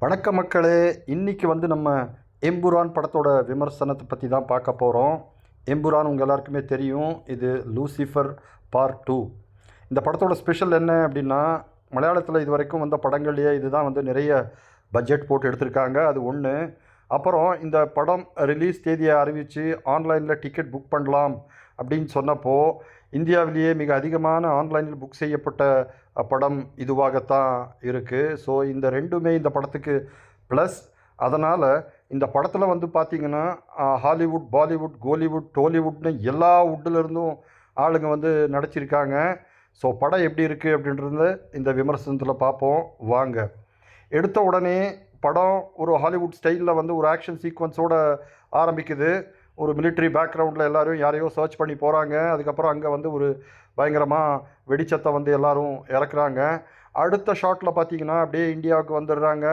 வணக்க மக்களே இன்றைக்கி வந்து நம்ம எம்புரான் படத்தோட விமர்சனத்தை பற்றி தான் பார்க்க போகிறோம் எம்புரான் உங்கள் எல்லாருக்குமே தெரியும் இது லூசிஃபர் பார்ட் டூ. இந்த படத்தோட ஸ்பெஷல் என்ன அப்படின்னா மலையாளத்தில் இது வரைக்கும் வந்த படங்கள்லேயே இதுதான் வந்து நிறைய பட்ஜெட் போட்டு எடுத்திருக்காங்க அது ஒன்று அப்புறம் இந்த படம் ரிலீஸ் தேதியை அறிவித்து ஆன்லைனில் டிக்கெட் புக் பண்ணலாம் அப்படின்னு சொன்னப்போ இந்தியாவிலேயே மிக அதிகமான ஆன்லைனில் புக் செய்யப்பட்ட படம் இதுவாகத்தான் இருக்குது ஸோ இந்த ரெண்டுமே இந்த படத்துக்கு ப்ளஸ் அதனால் இந்த படத்தில் வந்து பார்த்திங்கன்னா ஹாலிவுட் பாலிவுட் கோலிவுட் டோலிவுட்னு எல்லா வுட்டிலிருந்தும் ஆளுங்க வந்து நடிச்சிருக்காங்க. ஸோ படம் எப்படி இருக்குது அப்படின்றத இந்த விமர்சனத்தில் பார்ப்போம் வாங்க. எடுத்த உடனே படம் ஒரு ஹாலிவுட் ஸ்டைலில் வந்து ஒரு ஆக்ஷன் சீக்வன்ஸோடு ஆரம்பிக்குது. ஒரு மிலிட்ரி பேக்ரவுண்டில் எல்லாரும் யாரையோ சர்ச் பண்ணி போகிறாங்க அதுக்கப்புறம் அங்கே வந்து ஒரு பயங்கரமாக வெடிச்சத்தை வந்து எல்லோரும் இறக்குறாங்க. அடுத்த ஷாட்டில் பார்த்தீங்கன்னா அப்படியே இந்தியாவுக்கு வந்துடுறாங்க.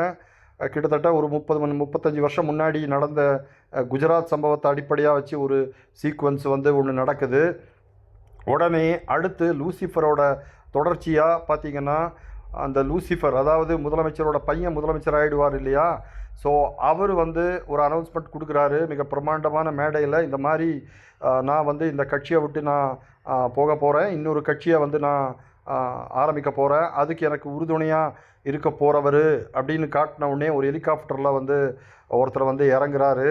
கிட்டத்தட்ட ஒரு முப்பது மணி முப்பத்தஞ்சு வருஷம் முன்னாடி நடந்த குஜராத் சம்பவத்தை அடிப்படையாக வச்சு ஒரு சீக்வன்ஸ் வந்து ஒன்று நடக்குது. உடனே அடுத்து லூசிஃபரோட தொடர்ச்சியாக பார்த்தீங்கன்னா அந்த லூசிஃபர் அதாவது முதலமைச்சரோட பையன் முதலமைச்சர் ஆகிடுவார் இல்லையா? ஸோ அவர் வந்து ஒரு அனௌன்ஸ்மெண்ட் கொடுக்குறாரு மிக பிரம்மாண்டமான மேடையில் இந்த மாதிரி நான் வந்து இந்த கட்சியை விட்டு நான் போக போகிறேன் இன்னொரு கட்சியை வந்து நான் ஆரம்பிக்க போகிறேன் அதுக்கு எனக்கு உறுதுணையாக இருக்க போகிறவர் அப்படின்னு காட்டின உடனே ஒரு ஹெலிகாப்டரில் வந்து ஒருத்தர் வந்து இறங்குறாரு.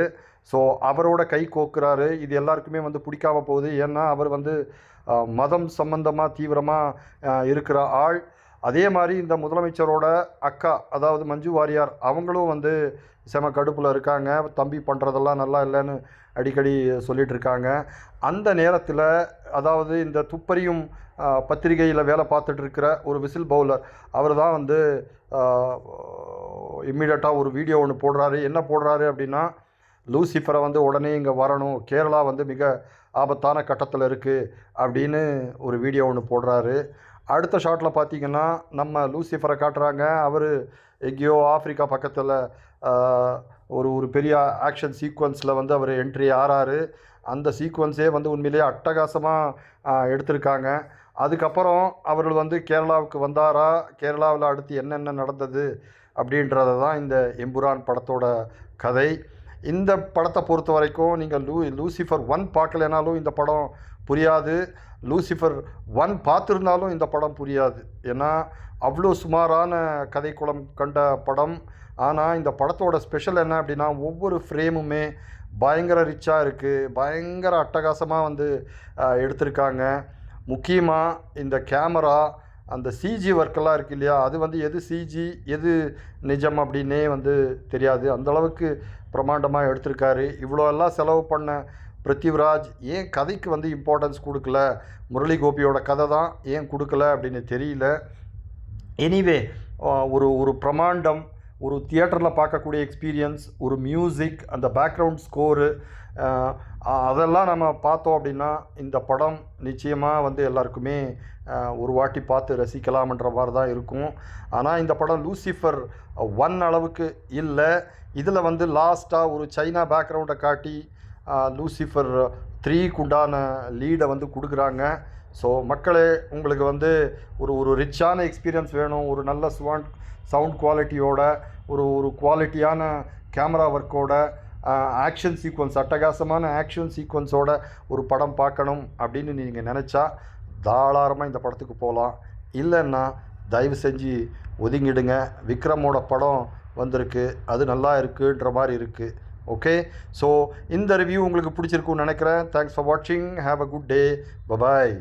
ஸோ அவரோட கை கோக்குறாரு. இது எல்லாருக்குமே வந்து பிடிக்காம போகுது. ஏன்னா அவர் வந்து மதம் சம்பந்தமாக தீவிரமாக இருக்கிற ஆள். அதே மாதிரி இந்த முதலமைச்சரோட அக்கா அதாவது மஞ்சு வாரியார் அவங்களும் வந்து செம கடுப்பில் இருக்காங்க. தம்பி பண்ணுறதெல்லாம் நல்லா இல்லைன்னு அடிக்கடி சொல்லிகிட்டு இருக்காங்க. அந்த நேரத்தில் அதாவது இந்த துப்பறியும் பத்திரிகையில் வேலை பார்த்துட்டு இருக்கிற ஒரு விசில் பவுலர் அவர் தான் வந்து இம்மிடியட்டாக ஒரு வீடியோ ஒன்று போடுறாரு. என்ன போடுறாரு அப்படின்னா லூசிஃபரை வந்து உடனே இங்கே வரணும். கேரளா வந்து மிக ஆபத்தான கட்டத்தில் இருக்குது அப்படின்னு ஒரு வீடியோ ஒன்று போடுறாரு. அடுத்த ஷாட்டில் பார்த்தீங்கன்னா நம்ம லூசிஃபரை காட்டுறாங்க. அவர் எங்கேயோ ஆப்பிரிக்கா பக்கத்தில் ஒரு ஒரு பெரிய ஆக்ஷன் சீக்வன்ஸில் வந்து அவர் என்ட்ரி ஆறாரு. அந்த சீக்வன்ஸே வந்து உண்மையிலேயே அட்டகாசமாக எடுத்திருக்காங்க. அதுக்கப்புறம் அவர்கள் வந்து கேரளாவுக்கு வந்தாரா? கேரளாவில் அடுத்து என்னென்ன நடந்தது? அப்படின்றத தான் இந்த எம்புரான் படத்தோட கதை. இந்த படத்தை பொறுத்த வரைக்கும் நீங்கள் லூ லூசிஃபர் ஒன் பார்க்கலைனாலும் இந்த படம் புரியாது. லூசிஃபர் ஒன் பார்த்துருந்தாலும் இந்த படம் புரியாது. ஏன்னா அவ்வளோ சுமாரான கதைக்குளம் கண்ட படம். ஆனால் இந்த படத்தோட ஸ்பெஷல் என்ன அப்படின்னா ஒவ்வொரு ஃப்ரேமுமே பயங்கர ரிச்சாக இருக்குது பயங்கர அட்டகாசமாக வந்து எடுத்திருக்காங்க. முக்கியமாக இந்த கேமரா அந்த சிஜி ஒர்க்கெல்லாம் இருக்கு இல்லையா? அது வந்து எது சிஜி எது நிஜம் அப்படின்னே வந்து தெரியாது. அந்த அளவுக்கு எடுத்திருக்காரு. இவ்வளோ எல்லாம் செலவு பண்ண பிருத்திவிராஜ் ஏன் கதைக்கு வந்து இம்பார்ட்டன்ஸ் கொடுக்கல? முரளி கோபியோட கதை தான் ஏன் கொடுக்கல அப்படின்னு தெரியல. எனிவே ஒரு ஒரு பிரமாண்டம் ஒரு தியேட்டரில் பார்க்கக்கூடிய எக்ஸ்பீரியன்ஸ் ஒரு மியூசிக் அந்த பேக்ரவுண்ட் ஸ்கோரு அதெல்லாம் நம்ம பார்த்தோம் அப்படின்னா இந்த படம் நிச்சயமாக வந்து எல்லாருக்குமே ஒரு வாட்டி பார்த்து ரசிக்கலாம்ன்ற மாதிரி தான் இருக்கும். ஆனால் இந்த படம் லூசிஃபர் ஒன் அளவுக்கு இல்லை. இதில் வந்து லாஸ்ட்டாக ஒரு சைனா பேக்ரவுண்டை காட்டி லூசிஃபர் த்ரீக்கு உண்டான லீடை வந்து கொடுக்குறாங்க. ஸோ மக்களே உங்களுக்கு வந்து ஒரு ஒரு ரிச்சான எக்ஸ்பீரியன்ஸ் வேணும். ஒரு நல்ல சுவாண்ட் சவுண்ட் குவாலிட்டியோட ஒரு ஒரு குவாலிட்டியான கேமரா ஒர்க்கோட ஆக்ஷன் சீக்வன்ஸ் அட்டகாசமான ஆக்ஷன் சீக்வன்ஸோட ஒரு படம் பார்க்கணும் அப்படின்னு நீங்கள் நினச்சா தாராளமாக இந்த படத்துக்கு போகலாம் இல்லைன்னா தயவு செஞ்சு ஒதுங்கிடுங்க. விக்ரமோட படம் வந்திருக்கு. அது நல்லா இருக்குன்ற மாதிரி இருக்குது ஓகே ஸோ இந்த ரிவ்யூ உங்களுக்கு பிடிச்சிருக்குன்னு நினைக்கிறேன். தேங்க்ஸ் ஃபார் வாட்சிங் have a good day bye bye